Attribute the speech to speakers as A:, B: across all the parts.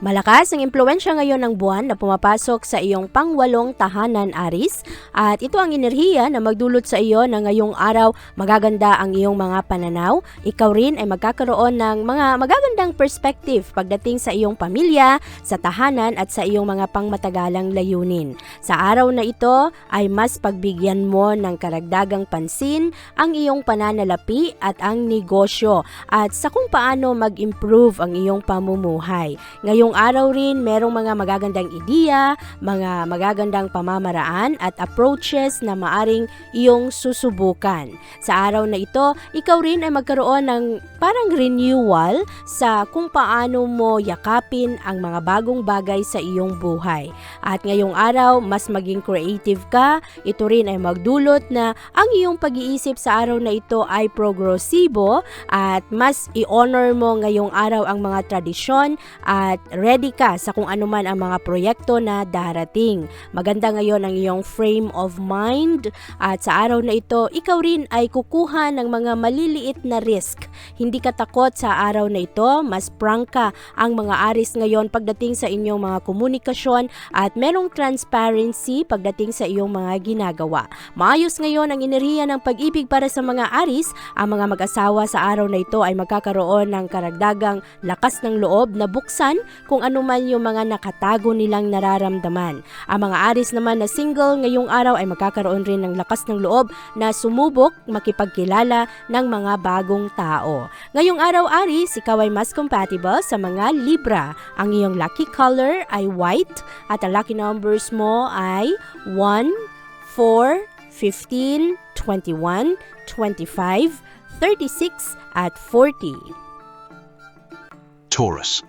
A: Malakas ang impluensya ngayon ng buwan na pumapasok sa iyong pangwalong tahanan Aris at ito ang enerhiya na magdulot sa iyo na ngayong araw magaganda ang iyong mga pananaw. Ikaw rin ay magkakaroon ng mga magagandang perspective pagdating sa iyong pamilya, sa tahanan at sa iyong mga pangmatagalang layunin. Sa araw na ito ay mas pagbigyan mo ng karagdagang pansin ang iyong pananalapi at ang negosyo at sa kung paano mag-improve ang iyong pamumuhay. Ngayong araw rin, merong mga magagandang ideya, mga magagandang pamamaraan at approaches na maaring iyong susubukan. Sa araw na ito, ikaw rin ay magkaroon ng parang renewal sa kung paano mo yakapin ang mga bagong bagay sa iyong buhay. At ngayong araw, mas maging creative ka, ito rin ay magdulot na ang iyong pag-iisip sa araw na ito ay progresibo at mas i-honor mo ngayong araw ang mga tradisyon at ready ka sa kung ano man ang mga proyekto na darating. Maganda ngayon ang iyong frame of mind at sa araw na ito, ikaw rin ay kukuha ng mga maliliit na risk. Hindi ka takot sa araw na ito, mas frank ka ang mga aris ngayon pagdating sa inyong mga komunikasyon at merong transparency pagdating sa iyong mga ginagawa. Maayos ngayon ang enerhiya ng pag-ibig para sa mga aris, ang mga mag-asawa sa araw na ito ay magkakaroon ng karagdagang lakas ng loob na buksan kung ano man yung mga nakatago nilang nararamdaman. Ang mga aris naman na single ngayong araw ay magkakaroon rin ng lakas ng loob na sumubok makipagkilala ng mga bagong tao. Ngayong araw aris, ikaw ay mas compatible sa mga Libra. Ang iyong lucky color ay white at ang lucky numbers mo ay 1, 4, 15, 21, 25, 36 at 40.
B: Taurus.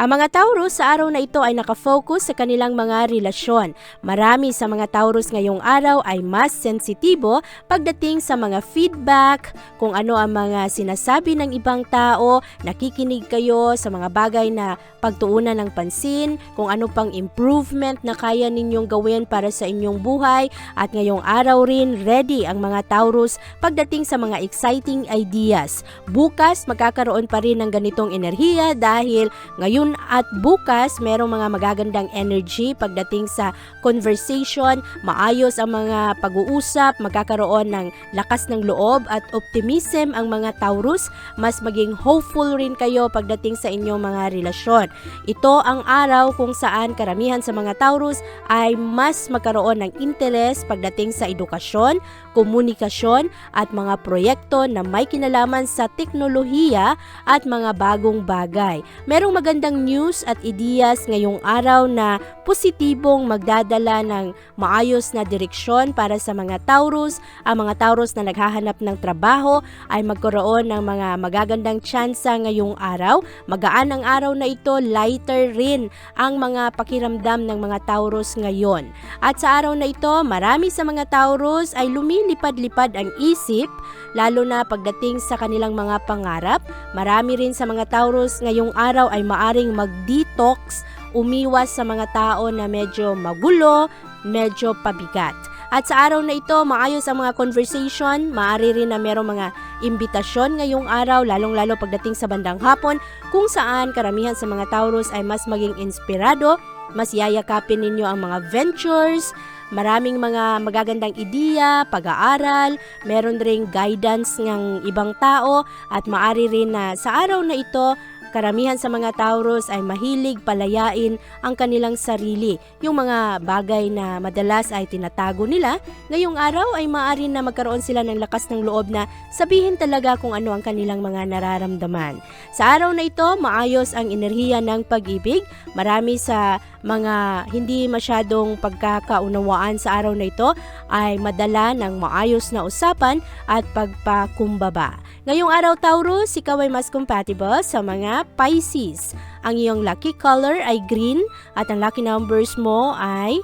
A: Ang mga Taurus sa araw na ito ay nakafocus sa kanilang mga relasyon. Marami sa mga Taurus ngayong araw ay mas sensitibo pagdating sa mga feedback, kung ano ang mga sinasabi ng ibang tao, nakikinig kayo sa mga bagay na pagtuunan ng pansin, kung ano pang improvement na kaya ninyong gawin para sa inyong buhay at ngayong araw rin ready ang mga Taurus pagdating sa mga exciting ideas. Bukas magkakaroon pa rin ng ganitong enerhiya dahil ngayon at bukas merong mga magagandang energy pagdating sa conversation, maayos ang mga pag-uusap, magkakaroon ng lakas ng loob at optimism ang mga Taurus, mas maging hopeful rin kayo pagdating sa inyong mga relasyon. Ito ang araw kung saan karamihan sa mga Taurus ay mas magkaroon ng interes pagdating sa edukasyon, komunikasyon at mga proyekto na may kinalaman sa teknolohiya at mga bagong bagay. Merong magandang news at ideas ngayong araw na positibong magdadala ng maayos na direksyon para sa mga Taurus. Ang mga Taurus na naghahanap ng trabaho ay magkaroon ng mga magagandang tsansa ngayong araw. Magaan ang araw na ito, lighter rin ang mga pakiramdam ng mga Taurus ngayon. At sa araw na ito, marami sa mga Taurus ay lumilipad-lipad ang isip, lalo na pagdating sa kanilang mga pangarap. Marami rin sa mga Taurus ngayong araw ay maaring mag-detox, umiwas sa mga tao na medyo magulo, medyo pabigat. At sa araw na ito, maayos ang mga conversation, maaari rin na merong mga imbitasyon ngayong araw, lalong-lalo pagdating sa bandang hapon, kung saan karamihan sa mga Taurus ay mas maging inspirado, mas yayakapin ninyo ang mga ventures, maraming mga magagandang ideya, pag-aaral, meron ring guidance ng ibang tao, at maari rin na sa araw na ito, karamihan sa mga Taurus ay mahilig palayain ang kanilang sarili. Yung mga bagay na madalas ay tinatago nila, ngayong araw ay maaari na magkaroon sila ng lakas ng loob na sabihin talaga kung ano ang kanilang mga nararamdaman. Sa araw na ito, maayos ang enerhiya ng pag-ibig. Marami sa mga hindi masyadong pagkakaunawaan sa araw na ito ay madala ng maayos na usapan at pagpakumbaba. Ngayong araw Taurus, ikaw ay mas compatible sa mga Pisces. Ang iyong lucky color ay green at ang lucky numbers mo ay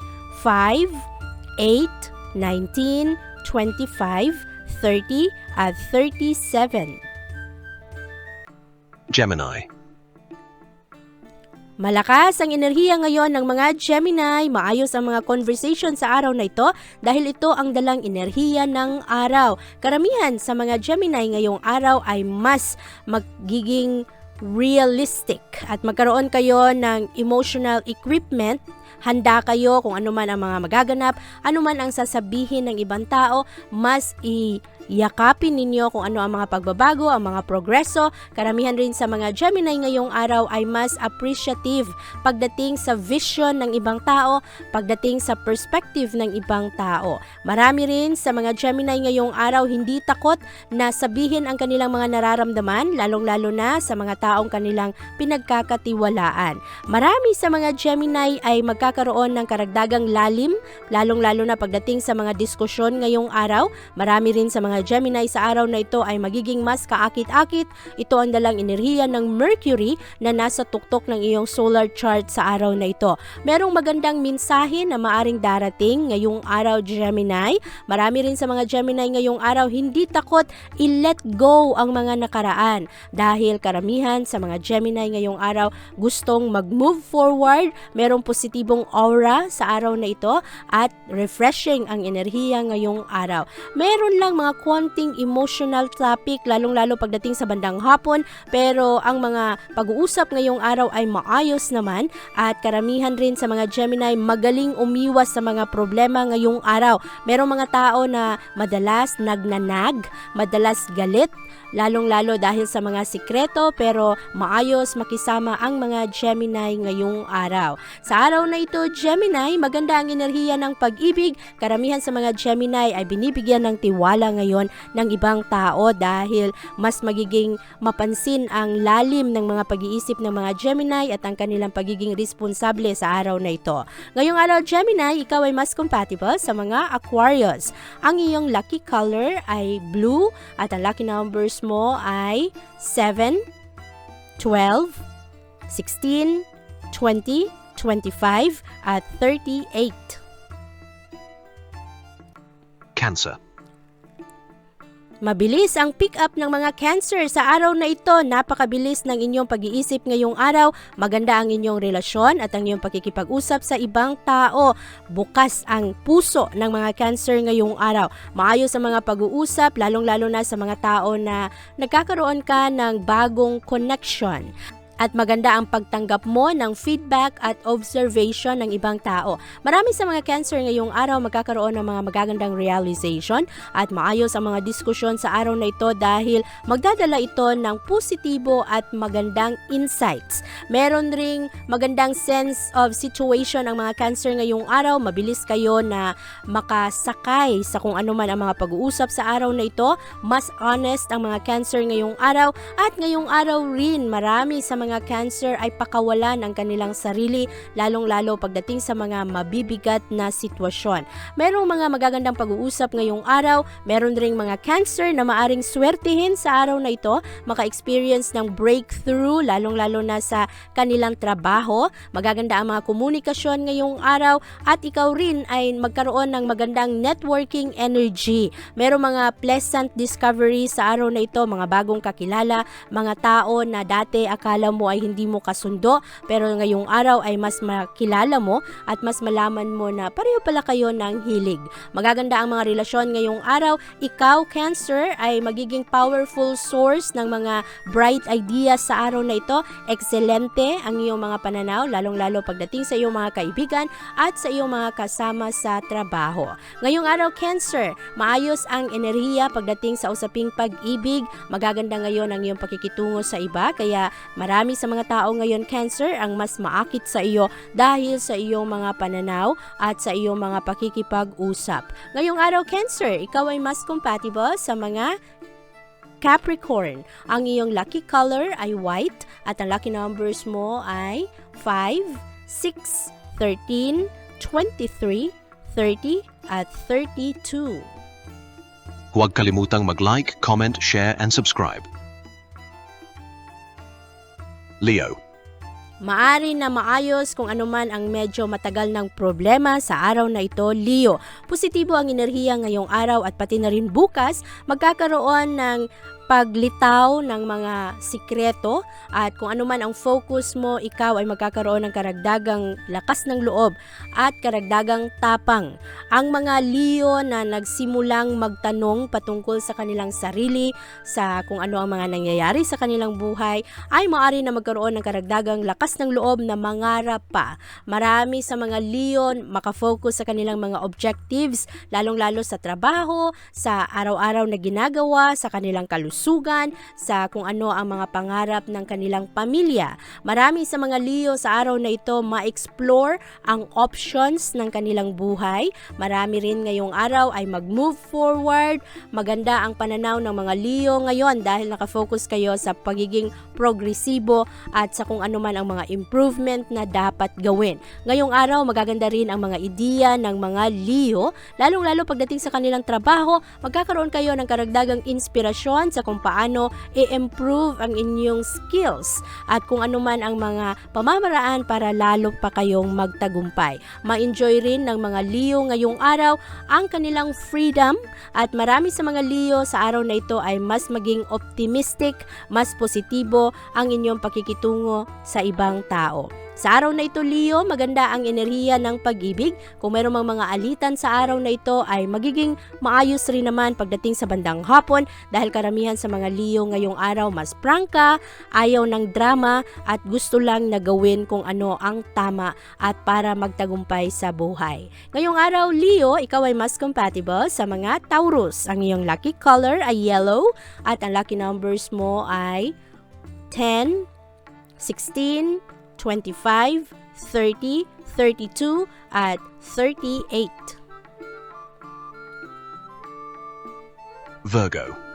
A: 5, 8, 19, 25, 30 at 37.
B: Gemini.
A: Malakas ang enerhiya ngayon ng mga Gemini, maayos ang mga conversation sa araw na ito dahil ito ang dalang enerhiya ng araw. Karamihan sa mga Gemini ngayong araw ay mas magiging realistic. At magkaroon kayo ng emotional equipment. Handa kayo kung ano man ang mga magaganap, ano man ang sasabihin ng ibang tao, mas iyakapin ninyo kung ano ang mga pagbabago, ang mga progreso. Karamihan rin sa mga Gemini ngayong araw ay mas appreciative pagdating sa vision ng ibang tao, pagdating sa perspective ng ibang tao. Marami rin sa mga Gemini ngayong araw hindi takot na sabihin ang kanilang mga nararamdaman, lalong-lalo na sa mga taong kanilang pinagkakatiwalaan. Marami sa mga Gemini ay magkakaroon ng karagdagang lalim, lalong-lalo na pagdating sa mga diskusyon ngayong araw. Marami rin sa mga Gemini sa araw na ito ay magiging mas kaakit-akit. Ito ang dalang enerhiya ng Mercury na nasa tuktok ng iyong solar chart sa araw na ito. Merong magandang mensahe na maaring darating ngayong araw Gemini. Marami rin sa mga Gemini ngayong araw hindi takot i-let go ang mga nakaraan dahil karamihan sa mga Gemini ngayong araw gustong mag-move forward, merong positibong aura sa araw na ito at refreshing ang enerhiya ngayong araw. Meron lang mga konting emotional topic lalong-lalo pagdating sa bandang hapon pero ang mga pag-uusap ngayong araw ay maayos naman at karamihan rin sa mga Gemini magaling umiwas sa mga problema ngayong araw. Merong mga tao na madalas nagnanag, madalas galit, lalong-lalo dahil sa mga sikreto pero maayos makisama ang mga Gemini ngayong araw. Sa araw na ito, Gemini, maganda ang enerhiya ng pag-ibig. Karamihan sa mga Gemini ay binibigyan ng tiwala ngayon ng ibang tao dahil mas magiging mapansin ang lalim ng mga pag-iisip ng mga Gemini at ang kanilang pagiging responsable sa araw na ito. Ngayong araw, Gemini, ikaw ay mas compatible sa mga Aquarius. Ang iyong lucky color ay blue at ang lucky numbers mo ay 7, 12, 16, 20, 25 at 38.
B: Cancer.
A: Mabilis ang pick up ng mga cancer sa araw na ito. Napakabilis ng inyong pag-iisip ngayong araw. Maganda ang inyong relasyon at ang inyong pakikipag-usap sa ibang tao. Bukas ang puso ng mga cancer ngayong araw. Maayos ang mga pag-uusap, lalong-lalo na sa mga tao na nagkakaroon ka ng bagong connection at maganda ang pagtanggap mo ng feedback at observation ng ibang tao. Marami sa mga cancer ngayong araw magkakaroon ng mga magagandang realization at maayos ang mga diskusyon sa araw na ito dahil magdadala ito ng positibo at magandang insights. Meron ring magandang sense of situation ang mga cancer ngayong araw. Mabilis kayo na makasakay sa kung ano man ang mga pag-uusap sa araw na ito. Mas honest ang mga cancer ngayong araw at ngayong araw rin marami sa mga cancer ay pakawalan ang kanilang sarili lalong-lalo pagdating sa mga mabibigat na sitwasyon. Merong mga magagandang pag-uusap ngayong araw, meron ring mga cancer na maaring swertihin sa araw na ito, maka-experience ng breakthrough lalong-lalo na sa kanilang trabaho. Magaganda ang mga komunikasyon ngayong araw at ikaw rin ay magkaroon ng magandang networking energy. Merong mga pleasant discovery sa araw na ito, mga bagong kakilala, mga tao na dati akala mo ay hindi mo kasundo pero ngayong araw ay mas makilala mo at mas malaman mo na pareho pala kayo ng hilig. Magaganda ang mga relasyon ngayong araw. Ikaw, Cancer, ay magiging powerful source ng mga bright ideas sa araw na ito. Excelente ang iyong mga pananaw, lalong-lalo pagdating sa iyong mga kaibigan at sa iyong mga kasama sa trabaho. Ngayong araw, Cancer, maayos ang enerhiya pagdating sa usaping pag-ibig. Magaganda ngayon ang iyong pakikitungo sa iba, kaya marami Marami sa mga tao ngayon Cancer ang mas maakit sa iyo dahil sa iyong mga pananaw at sa iyong mga pakikipag-usap. Ngayong araw Cancer, ikaw ay mas compatible sa mga Capricorn. Ang iyong lucky color ay white at ang lucky numbers mo ay 5, 6, 13, 23, 30 at 32.
B: Huwag kalimutang mag-like, comment, share, and subscribe. Leo.
A: Maari na maayos kung anuman ang medyo matagal ng problema sa araw na ito, Leo. Positibo ang enerhiya ngayong araw at pati na rin bukas, magkakaroon ng paglitaw ng mga sikreto at kung anuman ang focus mo, ikaw ay magkakaroon ng karagdagang lakas ng loob at karagdagang tapang. Ang mga Leo na nagsimulang magtanong patungkol sa kanilang sarili, sa kung ano ang mga nangyayari sa kanilang buhay, ay maaari na magkaroon ng karagdagang lakas ng loob na mangarap pa. Marami sa mga Leon makafocus sa kanilang mga objectives, lalong-lalo sa trabaho, sa araw-araw na ginagawa, sa kanilang kalusugan, sa kung ano ang mga pangarap ng kanilang pamilya. Marami sa mga Leo sa araw na ito ma-explore ang options ng kanilang buhay. Marami rin ngayong araw ay mag-move forward. Maganda ang pananaw ng mga Leo ngayon dahil nakafocus kayo sa pagiging progresibo at sa kung ano man ang mga improvement na dapat gawin. Ngayong araw, magaganda rin ang mga ideya ng mga Leo, lalong-lalo pagdating sa kanilang trabaho, magkakaroon kayo ng karagdagang inspirasyon sa kung paano i-improve ang inyong skills at kung ano man ang mga pamamaraan para lalo pa kayong magtagumpay. Ma-enjoy rin ng mga Leo ngayong araw ang kanilang freedom at marami sa mga Leo sa araw na ito ay mas maging optimistic, mas positibo ang inyong pakikitungo sa ibang tao. Sa araw na ito, Leo, maganda ang enerhiya ng pag-ibig. Kung mayroong mga, alitan sa araw na ito ay magiging maayos rin naman pagdating sa bandang hapon dahil karamihan sa mga Leo ngayong araw mas prangka, ayaw ng drama at gusto lang na gawin kung ano ang tama at para magtagumpay sa buhay. Ngayong araw, Leo, ikaw ay mas compatible sa mga Taurus. Ang iyong lucky color ay yellow at ang lucky numbers mo ay 10, 16, 25, 30, 32, at 38.
B: Virgo.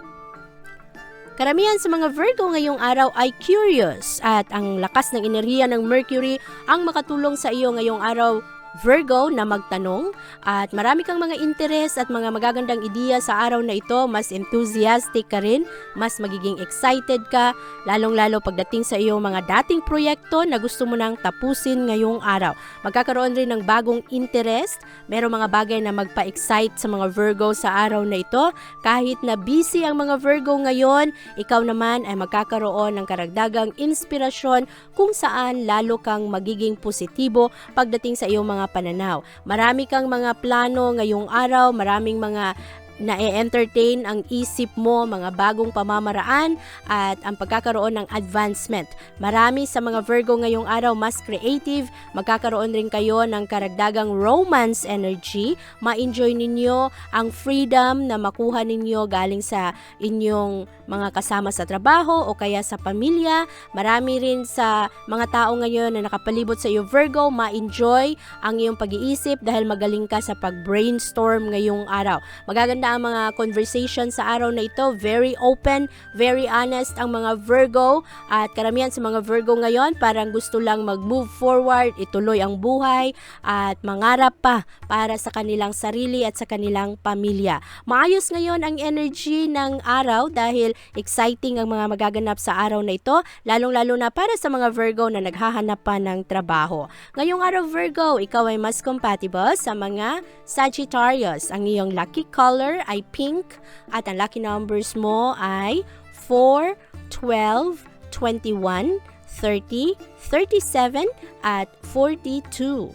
A: Karamihan sa mga Virgo ngayong araw ay curious at ang lakas ng enerhiya ng Mercury ang makatulong sa iyo ngayong araw Virgo na magtanong at marami kang mga interes at mga magagandang ideya sa araw na ito, mas enthusiastic ka rin, mas magiging excited ka, lalong-lalo pagdating sa iyong mga dating proyekto na gusto mo nang tapusin ngayong araw. Magkakaroon rin ng bagong interest, merong mga bagay na magpa-excite sa mga Virgo sa araw na ito. Kahit na busy ang mga Virgo ngayon, ikaw naman ay magkakaroon ng karagdagang inspirasyon kung saan lalo kang magiging positibo pagdating sa iyong mga pananaw. Marami kang mga plano ngayong araw, maraming mga na-entertain ang isip mo, mga bagong pamamaraan at ang pagkakaroon ng advancement. Marami sa mga Virgo ngayong araw mas creative, magkakaroon rin kayo ng karagdagang romance energy, ma-enjoy ninyo ang freedom na makuha ninyo galing sa inyong mga kasama sa trabaho o kaya sa pamilya. Marami rin sa mga tao ngayon na nakapalibot sa iyo Virgo, ma-enjoy ang iyong pag-iisip dahil magaling ka sa pag-brainstorm ngayong araw. Magaganda ang mga conversation sa araw na ito. Very open, very honest ang mga Virgo at karamihan sa mga Virgo ngayon parang gusto lang mag-move forward, ituloy ang buhay at mangarap pa para sa kanilang sarili at sa kanilang pamilya. Maayos ngayon ang energy ng araw dahil exciting ang mga magaganap sa araw na ito, lalong-lalo na para sa mga Virgo na naghahanap pa ng trabaho. Ngayong araw Virgo, ikaw ay mas compatible sa mga Sagittarius. Ang iyong lucky color ay pink at ang lucky numbers mo ay 4, 12, 21, 30, 37 at 42.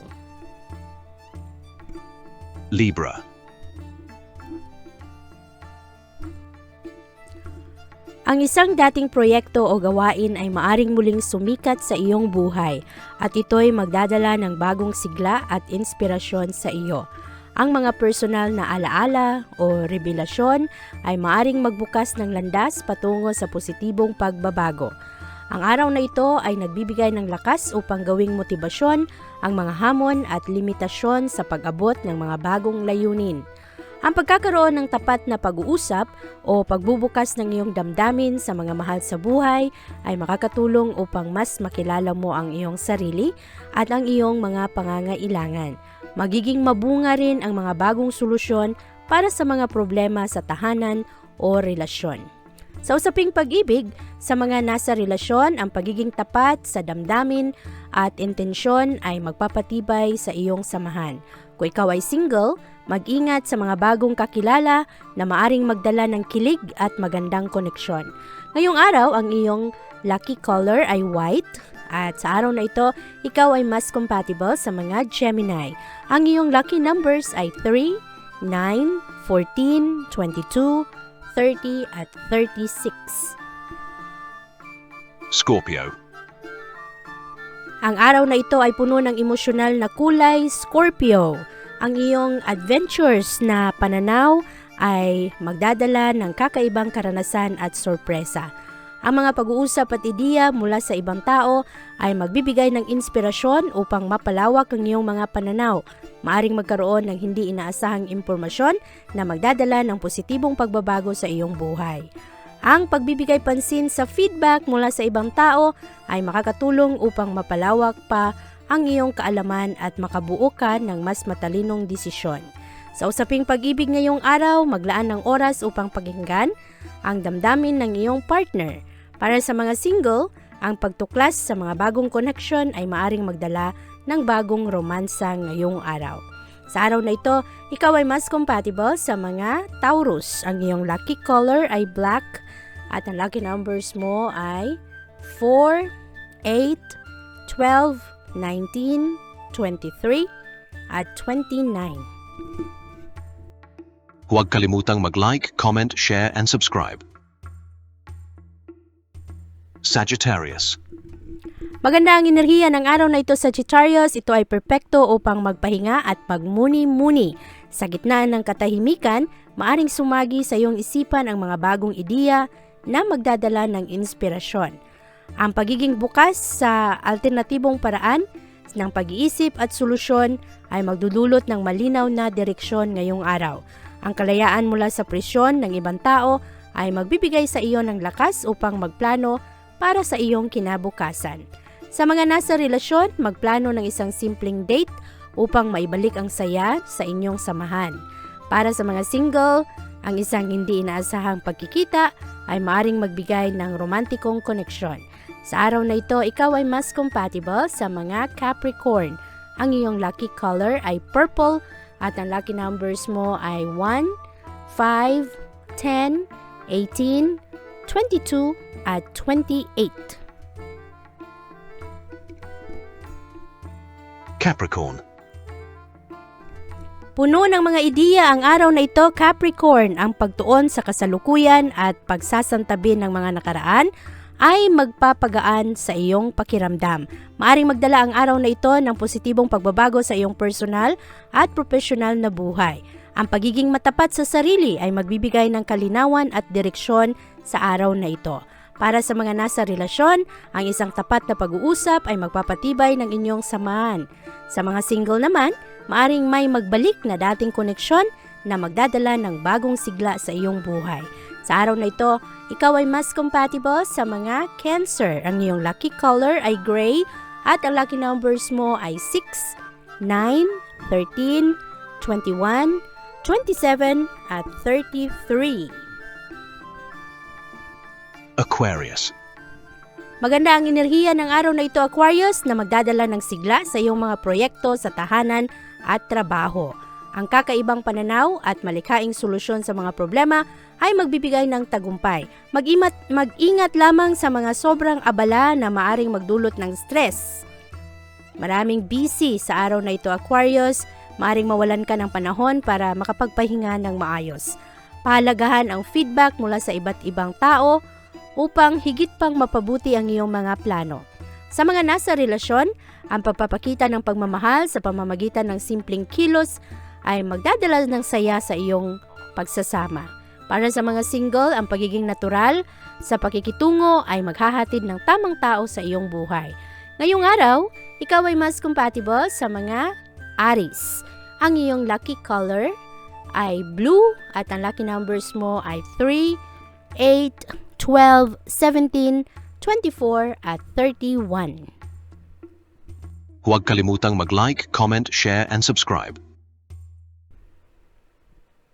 B: Libra.
A: Ang isang dating proyekto o gawain ay maaring muling sumikat sa iyong buhay at ito'y magdadala ng bagong sigla at inspirasyon sa iyo. Ang mga personal na alaala o revelasyon ay maaring magbukas ng landas patungo sa positibong pagbabago. Ang araw na ito ay nagbibigay ng lakas upang gawing motibasyon ang mga hamon at limitasyon sa pag-abot ng mga bagong layunin. Ang pagkakaroon ng tapat na pag-uusap o pagbubukas ng iyong damdamin sa mga mahal sa buhay ay makakatulong upang mas makilala mo ang iyong sarili at ang iyong mga pangangailangan. Magiging mabunga rin ang mga bagong solusyon para sa mga problema sa tahanan o relasyon. Sa usaping pag-ibig, sa mga nasa relasyon, ang pagiging tapat sa damdamin at intensyon ay magpapatibay sa iyong samahan. Kung ikaw ay single, mag-ingat sa mga bagong kakilala na maaring magdala ng kilig at magandang koneksyon. Ngayong araw, ang iyong lucky color ay white at sa araw na ito, ikaw ay mas compatible sa mga Gemini. Ang iyong lucky numbers ay 3, 9, 14, 22, 30 at 36.
B: Scorpio.
A: Ang araw na ito ay puno ng emosyonal na kulay, Scorpio. Ang iyong adventures na pananaw ay magdadala ng kakaibang karanasan at sorpresa. Ang mga pag-uusap at ideya mula sa ibang tao ay magbibigay ng inspirasyon upang mapalawak ang iyong mga pananaw. Maaring magkaroon ng hindi inaasahang impormasyon na magdadala ng positibong pagbabago sa iyong buhay. Ang pagbibigay pansin sa feedback mula sa ibang tao ay makakatulong upang mapalawak pa ang iyong kaalaman at makabuo ka ng mas matalinong desisyon. Sa usaping pag-ibig ngayong araw, maglaan ng oras upang pakinggan ang damdamin ng iyong partner. Para sa mga single, ang pagtuklas sa mga bagong connection ay maaring magdala ng bagong romansa ngayong araw. Sa araw na ito, ikaw ay mas compatible sa mga Taurus. Ang iyong lucky color ay black at ang lucky numbers mo ay 4, 8, 12, 19, 23, at 29.
B: Huwag kalimutang mag-like, comment, share, and subscribe. Sagittarius.
A: Maganda ang enerhiya ng araw na ito sa Sagittarius. Ito ay perpekto upang magpahinga at magmuni-muni. Sa gitna ng katahimikan, maaring sumagi sa iyong isipan ang mga bagong ideya na magdadala ng inspirasyon. Ang pagiging bukas sa alternatibong paraan ng pag-iisip at solusyon ay magdudulot ng malinaw na direksyon ngayong araw. Ang kalayaan mula sa presyon ng ibang tao ay magbibigay sa iyo ng lakas upang magplano para sa iyong kinabukasan. Sa mga nasa relasyon, magplano ng isang simpleng date upang maibalik ang saya sa inyong samahan. Para sa mga single, ang isang hindi inaasahang pagkikita ay maaring magbigay ng romantikong koneksyon. Sa araw na ito, ikaw ay mas compatible sa mga Capricorn. Ang iyong lucky color ay purple at ang lucky numbers mo ay 1, 5, 10, 18, 22, at 28.
B: Capricorn.
A: Puno ng mga ideya ang araw na ito, Capricorn. Ang pagtuon sa kasalukuyan at pagsasantabi ng mga nakaraan ay magpapagaan sa iyong pakiramdam. Maaring magdala ang araw na ito ng positibong pagbabago sa iyong personal at profesional na buhay. Ang pagiging matapat sa sarili ay magbibigay ng kalinawan at direksyon sa araw na ito. Para sa mga nasa relasyon, ang isang tapat na pag-uusap ay magpapatibay ng inyong samahan. Sa mga single naman, maaring may magbalik na dating koneksyon na magdadala ng bagong sigla sa iyong buhay. Sa araw na ito, ikaw ay mas compatible sa mga Cancer. Ang iyong lucky color ay gray at ang lucky numbers mo ay 6, 9, 13, 21, 27 at 33.
B: Aquarius.
A: Maganda ang enerhiya ng araw na ito Aquarius na magdadala ng sigla sa iyong mga proyekto sa tahanan at trabaho. Ang kakaibang pananaw at malikhaing solusyon sa mga problema ay magbibigay ng tagumpay. Mag-imat, mag-ingat lamang sa mga sobrang abala na maaring magdulot ng stress. Maraming busy sa araw na ito Aquarius, maaring mawalan ka ng panahon para makapagpahinga ng maayos. Pahalagahan ang feedback mula sa iba't ibang tao upang higit pang mapabuti ang iyong mga plano. Sa mga nasa relasyon, ang pagpapakita ng pagmamahal sa pamamagitan ng simpleng kilos ay magdadala ng saya sa iyong pagsasama. Para sa mga single, ang pagiging natural sa pakikitungo ay maghahatid ng tamang tao sa iyong buhay. Ngayong araw, ikaw ay mas compatible sa mga Aries. Ang iyong lucky color ay blue at ang lucky numbers mo ay 3, 8, 12, 17, 24 at 31.
B: Huwag kalimutang mag-like, comment, share, and subscribe.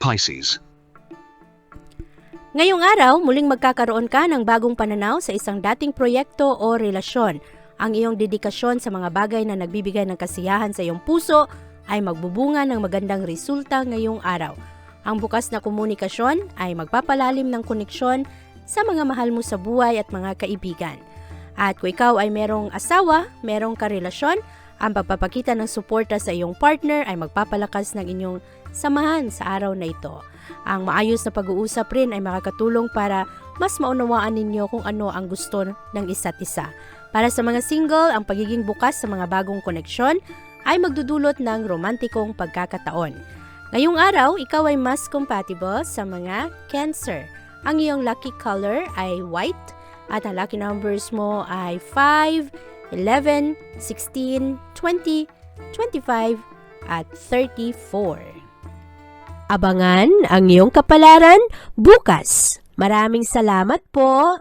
B: Pisces.
A: Ngayong araw, muling magkakaroon ka ng bagong pananaw sa isang dating proyekto o relasyon. Ang iyong dedikasyon sa mga bagay na nagbibigay ng kasiyahan sa iyong puso ay magbubunga ng magandang resulta ngayong araw. Ang bukas na komunikasyon ay magpapalalim ng koneksyon sa mga mahal mo sa buhay at mga kaibigan. At kung ikaw ay merong asawa, merong karelasyon, ang pagpapakita ng suporta sa iyong partner ay magpapalakas ng inyong samahan sa araw na ito. Ang maayos na pag-uusap rin ay makakatulong para mas maunawaan ninyo kung ano ang gusto ng isa't isa. Para sa mga single, ang pagiging bukas sa mga bagong koneksyon ay magdudulot ng romantikong pagkakataon. Ngayong araw, ikaw ay mas compatible sa mga Cancer. Ang iyong lucky color ay white at ang lucky numbers mo ay 5, 11, 16, 20, 25 at 34. Abangan ang iyong kapalaran bukas. Maraming salamat po.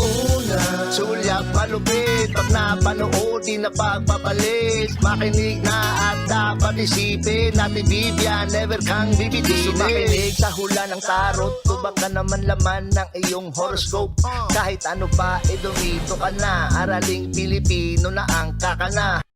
C: Una, sulyap malupit Pag napanood, di na pagpapalit Makinig na at dapat isipin Ate Vivian, never kang bibitinin Makinig. Sa hula ng tarot Tubak ka naman laman ng iyong horoscope. Kahit ano pa, eh dumito ka na. Araling Pilipino na ang kakana